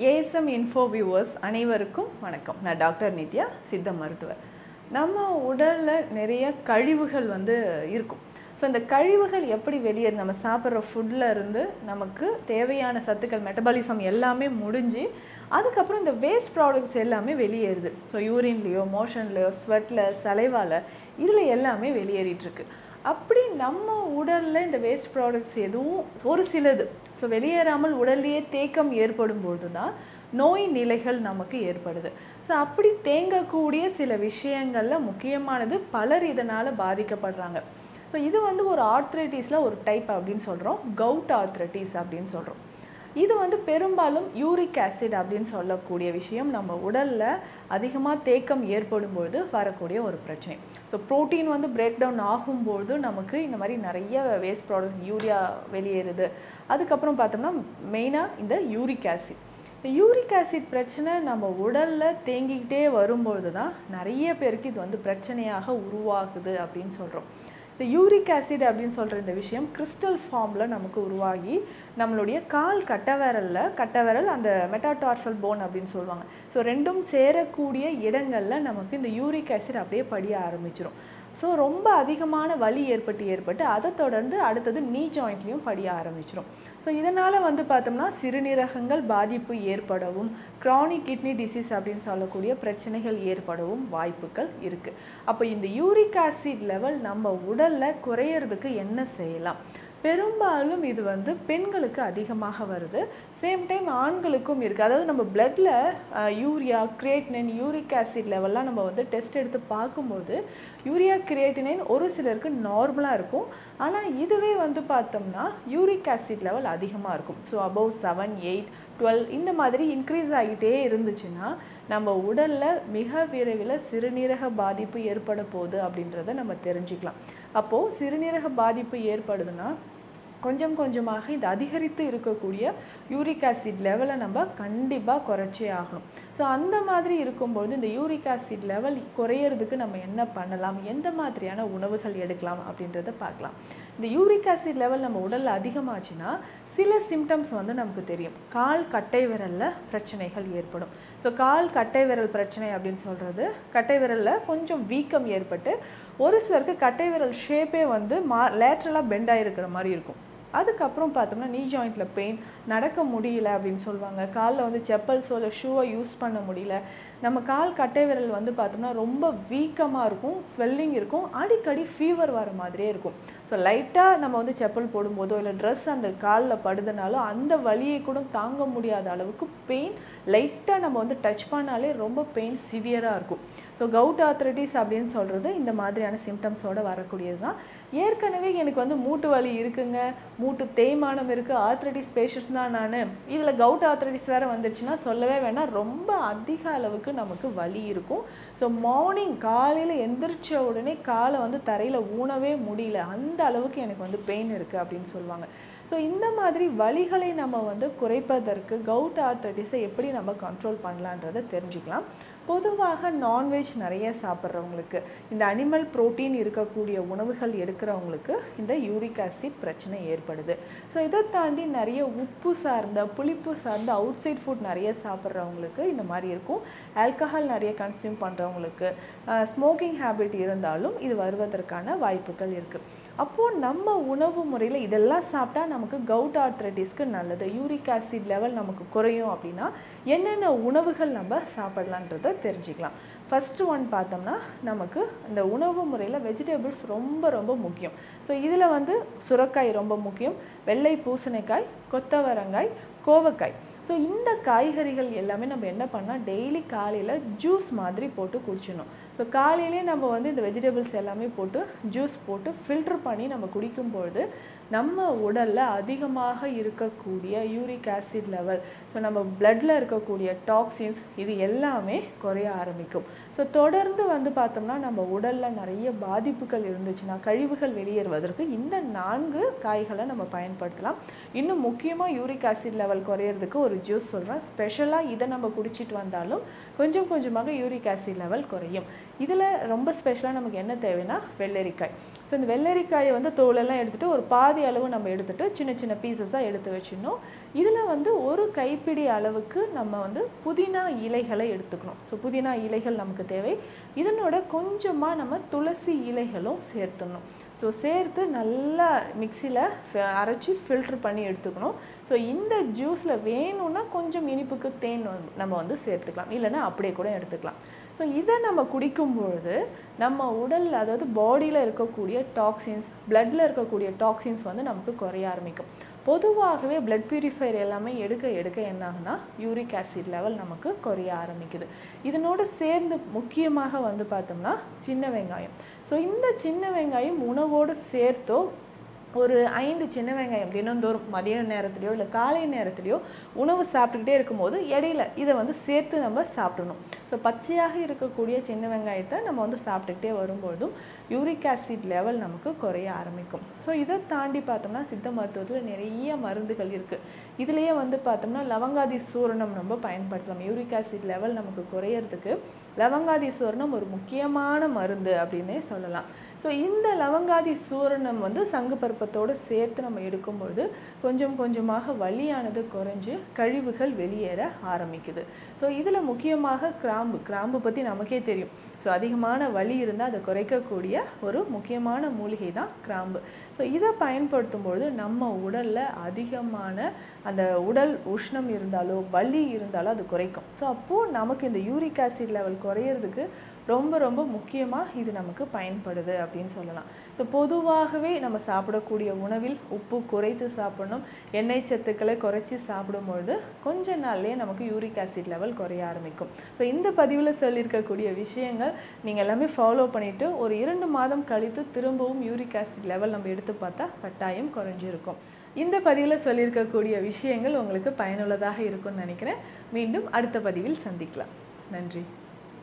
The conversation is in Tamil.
ஏஎஸ்எம் இன்ஃபோ வியூவர்ஸ் அனைவருக்கும் வணக்கம். நான் டாக்டர் நித்யா சித்த மருத்துவர். நம்ம உடலில் நிறைய கழிவுகள் வந்து இருக்கும். ஸோ இந்த கழிவுகள் எப்படி வெளியேறு நம்ம சாப்பிட்ற ஃபுட்டில் இருந்து நமக்கு தேவையான சத்துக்கள் மெட்டபாலிசம் எல்லாமே முடிஞ்சு அதுக்கப்புறம் இந்த வேஸ்ட் ப்ராடக்ட்ஸ் எல்லாமே வெளியேறுது. ஸோ யூரின்லேயோ மோஷன்லேயோ ஸ்வெட்டில் சலைவால் இதில் எல்லாமே வெளியேறிட்டுருக்கு அப்படி நம்ம உடலில் இந்த வேஸ்ட் ப்ராடக்ட்ஸ் எதுவும் ஒரு சிலது. ஸோ வெளியேறாமல் உடல்லையே தேக்கம் ஏற்படும் பொழுது தான் நோய் நிலைகள் நமக்கு ஏற்படுது. ஸோ அப்படி தேங்கக்கூடிய சில விஷயங்களில் முக்கியமானது பலர் இதனால் பாதிக்கப்படுறாங்க. ஸோ இது வந்து ஒரு ஆர்த்ரைட்டிஸில் ஒரு டைப் அப்படின்னு சொல்கிறோம் கவுட் ஆர்த்ரைட்டிஸ் அப்படின்னு சொல்கிறோம் இது வந்து பெரும்பாலும் யூரிக் ஆசிட் அப்படின்னு சொல்லக்கூடிய விஷயம். நம்ம உடலில் அதிகமாக தேக்கம் ஏற்படும் பொழுது வரக்கூடிய ஒரு பிரச்சனை. ஸோ ப்ரோட்டீன் வந்து பிரேக் டவுன் ஆகும்போது நமக்கு இந்த மாதிரி நிறைய வேஸ்ட் ப்ராடக்ட்ஸ் யூரியா வெளியேறுது. அதுக்கப்புறம் பார்த்தோம்னா மெயினாக இந்த யூரிக் ஆசிட். இந்த யூரிக் ஆசிட் பிரச்சனை நம்ம உடலில் தேங்கிக்கிட்டே வரும்பொழுது தான் நிறைய பேருக்கு இது வந்து பிரச்சனையாக உருவாகுது அப்படின்னு சொல்கிறோம் இந்த யூரிக் ஆசிட் அப்படின்னு சொல்கிற இந்த விஷயம் கிறிஸ்டல் ஃபார்மில் நமக்கு உருவாகி நம்மளுடைய கால் கட்டவிரலில் கட்டவிரல் அந்த மெட்டாடார்சல் போன் அப்படின்னு சொல்லுவாங்க. ஸோ ரெண்டும் சேரக்கூடிய இடங்களில் நமக்கு இந்த யூரிக் ஆசிட் அப்படியே படிய ஆரம்பிச்சிடும் ஸோ ரொம்ப அதிகமான வலி ஏற்பட்டு ஏற்பட்டு அதை தொடர்ந்து அடுத்தது நீ ஜாயிண்ட்லேயும் படிய ஆரம்பிச்சிடும் ஸோ இதனால் வந்து பார்த்தோம்னா சிறுநீரகங்கள் பாதிப்பு ஏற்படவும் க்ரானிக் கிட்னி டிசீஸ் அப்படின்னு சொல்லக்கூடிய பிரச்சனைகள் ஏற்படவும் வாய்ப்புகள் இருக்குது அப்போ இந்த யூரிக் ஆசிட் லெவல் நம்ம உடலில் குறையிறதுக்கு என்ன செய்யலாம்? பெரும்பாலும் இது வந்து பெண்களுக்கு அதிகமாக வருது. சேம் டைம் ஆண்களுக்கும் இருக்குது அதாவது நம்ம பிளட்டில் யூரியா கிரியேட்டினின் யூரிக் ஆசிட் லெவல்லாம் நம்ம வந்து டெஸ்ட் எடுத்து பார்க்கும்போது யூரியா கிரியேட்டினைன் ஒரு சிலருக்கு நார்மலாக இருக்கும். ஆனால் இதுவே வந்து பார்த்தோம்னா யூரிக் ஆசிட் லெவல் அதிகமாக இருக்கும். So above seven eight twelve இந்த மாதிரி இன்க்ரீஸ் ஆகிட்டே இருந்துச்சுன்னா நம்ம உடலில் மிக விரைவில் சிறுநீரக பாதிப்பு ஏற்பட போகுது அப்படின்றத நம்ம தெரிஞ்சுக்கலாம். அப்போது சிறுநீரக பாதிப்பு ஏற்படுதுன்னா கொஞ்சம் கொஞ்சமாக இந்த அதிகரித்து இருக்கக்கூடிய யூரிக் ஆசிட் லெவலை நம்ம கண்டிப்பாக குறைச்சே ஆகணும். ஸோ அந்த மாதிரி இருக்கும்பொழுது இந்த யூரிக் ஆசிட் லெவல் குறையிறதுக்கு நம்ம என்ன பண்ணலாம்? எந்த மாதிரியான உணவுகள் எடுக்கலாம் அப்படின்றத பார்க்கலாம். இந்த யூரிக் ஆசிட் லெவல் நம்ம உடலில் அதிகமாச்சுன்னா சில சிம்டம்ஸ் வந்து நமக்கு தெரியும். கால் கட்டை விரலில் பிரச்சனைகள் ஏற்படும். ஸோ கால் கட்டை விரல் பிரச்சனை அப்படின்னு சொல்கிறது கட்டை விரலில் கொஞ்சம் வீக்கம் ஏற்பட்டு ஒரு சிலருக்கு கட்டை விரல் ஷேப்பே வந்து மா லேட்ரலாக பெண்ட் ஆகிருக்கிற மாதிரி இருக்கும். அதுக்கப்புறம் பார்த்தோம்னா நீ ஜாயிண்ட்டில் பெயின் நடக்க முடியல அப்படின்னு சொல்லுவாங்க. காலில் வந்து செப்பல்ஸோ இல்லை ஷூவை யூஸ் பண்ண முடியல. நம்ம கால் கட்டை விரல் வந்து பார்த்தோம்னா ரொம்ப வீக்கமாக இருக்கும் ஸ்வெல்லிங் இருக்கும் அடிக்கடி ஃபீவர் வர மாதிரியே இருக்கும். ஸோ லைட்டாக நம்ம வந்து செப்பல் போடும்போதோ இல்லை ட்ரெஸ் அந்த காலில் படுதுனாலோ அந்த வலியை கூட தாங்க முடியாத அளவுக்கு பெயின் லைட்டாக நம்ம வந்து டச் பண்ணாலே ரொம்ப பெயின் சிவியராக இருக்கும். ஸோ கவுட் ஆத்ரைட்டிஸ் அப்படின்னு சொல்கிறது இந்த மாதிரியான சிம்டம்ஸோடு வரக்கூடியது தான் ஏற்கனவே எனக்கு வந்து மூட்டு வலி இருக்குங்க மூட்டு தேய்மானம் இருக்குது ஆத்ரட்டிஸ் பேஷண்ட்ஸ் தான் நான். இதில் கவுட் ஆத்ரட்டிஸ் வேறு வந்துடுச்சுன்னா சொல்லவே வேணாம். ரொம்ப அதிக அளவுக்கு நமக்கு வலி இருக்கும். ஸோ மார்னிங் காலையில் எந்திரிச்ச உடனே காலை வந்து தரையில் ஊனவே முடியல. அந்த அளவுக்கு எனக்கு வந்து பெயின் இருக்குது அப்படின்னு சொல்லுவாங்க. ஸோ இந்த மாதிரி வழிகளை நம்ம வந்து குறைப்பதற்கு கவுட் ஆர்த்தடிஸை எப்படி நம்ம கண்ட்ரோல் பண்ணலான்றதை தெரிஞ்சுக்கலாம். பொதுவாக நான்வெஜ் நிறைய சாப்பிட்றவங்களுக்கு இந்த அனிமல் ப்ரோட்டீன் இருக்கக்கூடிய உணவுகள் எடுக்கிறவங்களுக்கு இந்த யூரிக் ஆசிட் பிரச்சனை ஏற்படுது. ஸோ இதை தாண்டி நிறைய உப்பு சார்ந்த புளிப்பு சார்ந்த அவுட் சைட் ஃபுட் நிறைய சாப்பிட்றவங்களுக்கு இந்த மாதிரி இருக்கும். ஆல்கஹால் நிறைய கன்சியூம் பண்ணுறவங்களுக்கு ஸ்மோக்கிங் ஹேபிட் இருந்தாலும் இது வருவதற்கான வாய்ப்புகள் இருக்குது அப்போது நம்ம உணவு முறையில் இதெல்லாம் சாப்பிட்டா நமக்கு கவுட் ஆர்த்ரடிஸ்க்கு நல்லது யூரிக் ஆசிட் லெவல் நமக்கு குறையும் அப்படின்னா என்னென்ன உணவுகள் நம்ம சாப்பிட்லான்றத தெரிஞ்சுக்கலாம். ஃபஸ்ட்டு ஒன் பார்த்தோம்னா நமக்கு இந்த உணவு முறையில் வெஜிடபிள்ஸ் ரொம்ப ரொம்ப முக்கியம். ஸோ இதில் வந்து சுரக்காய் ரொம்ப முக்கியம் வெள்ளை பூசணிக்காய் கொத்தவரங்காய் கோவக்காய். ஸோ இந்த காய்கறிகள் எல்லாமே நம்ம என்ன பண்ணால் டெய்லி காலையில் ஜூஸ் மாதிரி போட்டு குடிச்சிடணும். ஸோ காலையிலே நம்ம வந்து இந்த வெஜிடபிள்ஸ் எல்லாமே போட்டு ஜூஸ் போட்டு ஃபில்டர் பண்ணி நம்ம குடிக்கும்பொழுது நம்ம உடலில் அதிகமாக இருக்கக்கூடிய யூரிக் ஆசிட் லெவல் ஸோ நம்ம பிளட்டில் இருக்கக்கூடிய டாக்ஸின்ஸ் இது எல்லாமே குறைய ஆரம்பிக்கும். ஸோ தொடர்ந்து வந்து பார்த்தோம்னா நம்ம உடலில் நிறைய பாதிப்புகள் இருந்துச்சுன்னா கழிவுகள் வெளியேறுவதற்கு இந்த நான்கு காய்களை நம்ம பயன்படுத்தலாம். இன்னும் முக்கியமாக யூரிக் ஆசிட் லெவல் குறையிறதுக்கு ஒரு ஜூஸ் சொல்கிறேன் ஸ்பெஷலாக இதை நம்ம குடிச்சிட்டு வந்தாலும் கொஞ்சம் கொஞ்சமாக யூரிக் ஆசிட் லெவல் குறையும். இதில் ரொம்ப ஸ்பெஷலாக நமக்கு என்ன தேவைன்னா வெள்ளரிக்காய். ஸோ இந்த வெள்ளரிக்காயை வந்து தோலெல்லாம் எடுத்துகிட்டு ஒரு பாதி அளவு நம்ம எடுத்துகிட்டு சின்ன சின்ன பீசஸாக எடுத்து வச்சிடணும். இதில் வந்து ஒரு கைப்பிடி அளவுக்கு நம்ம வந்து புதினா இலைகளை எடுத்துக்கணும். ஸோ புதினா இலைகள் நமக்கு தேவை. இதனோட கொஞ்சமாக நம்ம துளசி இலைகளும் சேர்த்துடணும். ஸோ சேர்த்து நல்லா மிக்சியில் அரைச்சி ஃபில்ட்ரு பண்ணி எடுத்துக்கணும். ஸோ இந்த ஜூஸில் வேணும்னா கொஞ்சம் இனிப்புக்கு தேன் நம்ம வந்து சேர்த்துக்கலாம். இல்லைன்னா அப்படியே கூட எடுத்துக்கலாம். ஸோ இதை நம்ம குடிக்கும் பொழுது நம்ம உடலில் அதாவது பாடியில் இருக்கக்கூடிய டாக்ஸின்ஸ் பிளட்டில் இருக்கக்கூடிய டாக்ஸின்ஸ் வந்து நமக்கு குறைய ஆரம்பிக்கும். பொதுவாகவே பிளட் பியூரிஃபையர் எல்லாமே எடுக்க எடுக்க என்ன யூரிக் ஆசிட் லெவல் நமக்கு குறைய ஆரம்பிக்குது. இதனோடு சேர்ந்து முக்கியமாக வந்து பார்த்தோம்னா சின்ன வெங்காயம். ஸோ இந்த சின்ன வெங்காயம் உணவோடு சேர்த்தோ ஒரு ஐந்து சின்ன வெங்காயம் தினந்தோறும் மதிய நேரத்துலையோ இல்லை காலை நேரத்துலையோ உணவு சாப்பிட்டுக்கிட்டே இருக்கும்போது இடையில இதை வந்து சேர்த்து நம்ம சாப்பிடணும். ஸோ பச்சையாக இருக்கக்கூடிய சின்ன வெங்காயத்தை நம்ம வந்து சாப்பிட்டுக்கிட்டே வரும்பொழுதும் யூரிக் ஆசிட் லெவல் நமக்கு குறைய ஆரம்பிக்கும். ஸோ இதை தாண்டி பார்த்தோம்னா சித்த மருத்துவத்தில் நிறைய மருந்துகள் இருக்குது இதுலேயே வந்து பார்த்தோம்னா லவங்காதி சூரணம் நம்ம பயன்படுத்தலாம். யூரிக் ஆசிட் லெவல் நமக்கு குறையிறதுக்கு லவங்காதி சூரணம் ஒரு முக்கியமான மருந்து அப்படின்னே சொல்லலாம். ஸோ இந்த லவங்காதி சூரணம் வந்து சங்கு பருப்பத்தோடு சேர்த்து நம்ம எடுக்கும்பொழுது கொஞ்சம் கொஞ்சமாக வலியானது குறைஞ்சு கழிவுகள் வெளியேற ஆரம்பிக்குது. ஸோ இதில் முக்கியமாக கிராம்பு கிராம்பு பற்றி நமக்கே தெரியும். ஸோ அதிகமான வலி இருந்தால் அதை குறைக்கக்கூடிய ஒரு முக்கியமான மூலிகை தான் கிராம்பு. ஸோ இதை பயன்படுத்தும் பொழுது நம்ம உடலில் அதிகமான அந்த உடல் உஷ்ணம் இருந்தாலோ வலி இருந்தாலோ அது குறைக்கும். ஸோ அப்போது நமக்கு இந்த யூரிக் ஆசிட் லெவல் குறையிறதுக்கு ரொம்ப ரொம்ப முக்கியமாக இது நமக்கு பயன்படுது அப்படின்னு சொல்லலாம். ஸோ பொதுவாகவே நம்ம சாப்பிடக்கூடிய உணவில் உப்பு குறைத்து சாப்பிடணும். எண்ணெய் சத்துக்களை குறைச்சி சாப்பிடும்பொழுது கொஞ்ச நாள்லேயே நமக்கு யூரிக் ஆசிட் லெவல் குறைய ஆரம்பிக்கும். ஸோ இந்த பதிவில் சொல்லியிருக்கக்கூடிய விஷயங்கள் நீங்கள் எல்லாமே ஃபாலோ பண்ணிவிட்டு ஒரு இரண்டு மாதம் கழித்து திரும்பவும் யூரிக் ஆசிட் லெவல் நம்ம எடுத்து பார்த்தா கட்டாயம் குறைஞ்சிருக்கும். இந்த பதிவில் சொல்லியிருக்கக்கூடிய விஷயங்கள் உங்களுக்கு பயனுள்ளதாக இருக்கும்னு நினைக்கிறேன். மீண்டும் அடுத்த பதிவில் சந்திக்கலாம். நன்றி.